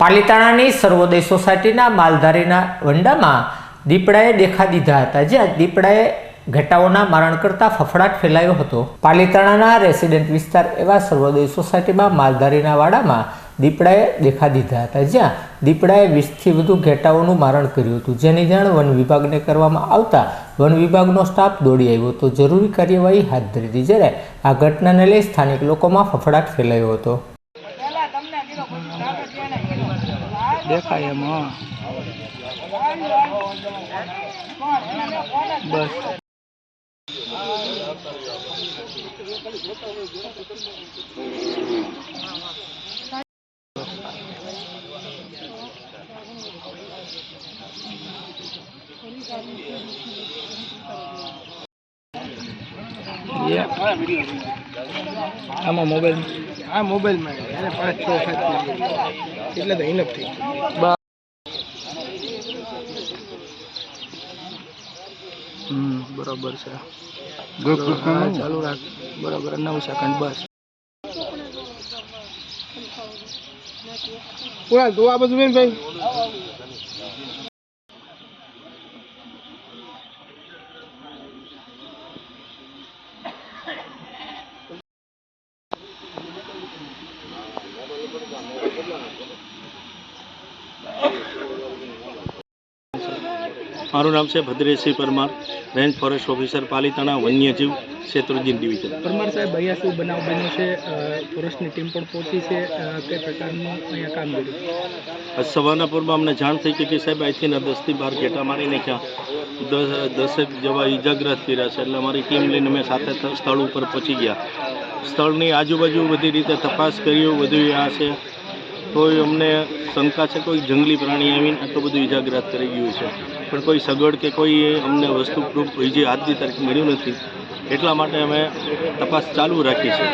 પાલીતાણાની સર્વોદય સોસાયટીના માલધારીના વંડામાં દીપડાએ દેખા દીધા હતા. જ્યાં દીપડાએ ઘટાઓના મારણ કરતા ફફડાટ ફેલાયો હતો. પાલીતાણાના રેસિડેન્ટ વિસ્તાર એવા સર્વોદય સોસાયટીમાં માલધારીના વાડામાં દીપડાએ દેખા દીધા હતા. જ્યાં દીપડાએ વીસથી વધુ ઘેટાઓનું મારણ કર્યું હતું. જેની જાણ વન વિભાગને કરવામાં આવતા વન વિભાગનો સ્ટાફ દોડી આવ્યો હતો. જરૂરી કાર્યવાહી હાથ ધરી હતી. જ્યારે આ ઘટનાને લઈ સ્થાનિક લોકોમાં ફફડાટ ફેલાયો હતો. દેખાય એમ હા બસ Yeah. આમાં મોબાઈલ આ મોબાઈલમાં એને પાંચ છ સાત એટલે તો ઇનફ થઈ ગયું. હમ બરોબર છે. ચાલુ રાખ. બરોબર નવ સેકન્ડ બસ. પૂરા તું આ બધું બેન ભાઈ. મારું નામ છે Bhadreshsinh Parmar range forest officer Palitana વન્યજીવ ક્ષેત્રજીન ડિવિઝન. પરમાર સાહેબ અહીંયા શું બનાવ બન્યો છે? ફોરેસ્ટની ટીમ પણ પહોંચી છે. કઈ પ્રકારનું અહીંયા કામગીરી આજ સવારના પૂર્વમાં અમને જાણ થઈ કે કે સાહેબ અહીંથી દસથી બાર ઘેટા મારી નાખ્યા દસ દસેક જેવા ઈજાગ્રસ્ત કર્યા છે. એટલે અમારી ટીમ લઈને અમે સાથે સ્થળ ઉપર પહોંચી ગયા. સ્થળની આજુબાજુ બધી રીતે તપાસ કરી બધું આ છે. તોય અમને શંકા છે કોઈ જંગલી પ્રાણી આવીને આટલું બધું ઈજાગ્રસ્ત કરી ગયું છે. પણ કોઈ સગવડ કે કોઈ અમને વસ્તુ પ્રૂફ હજી આજની તારીખ મળ્યું નથી, એટલા માટે અમે તપાસ ચાલુ રાખી છે.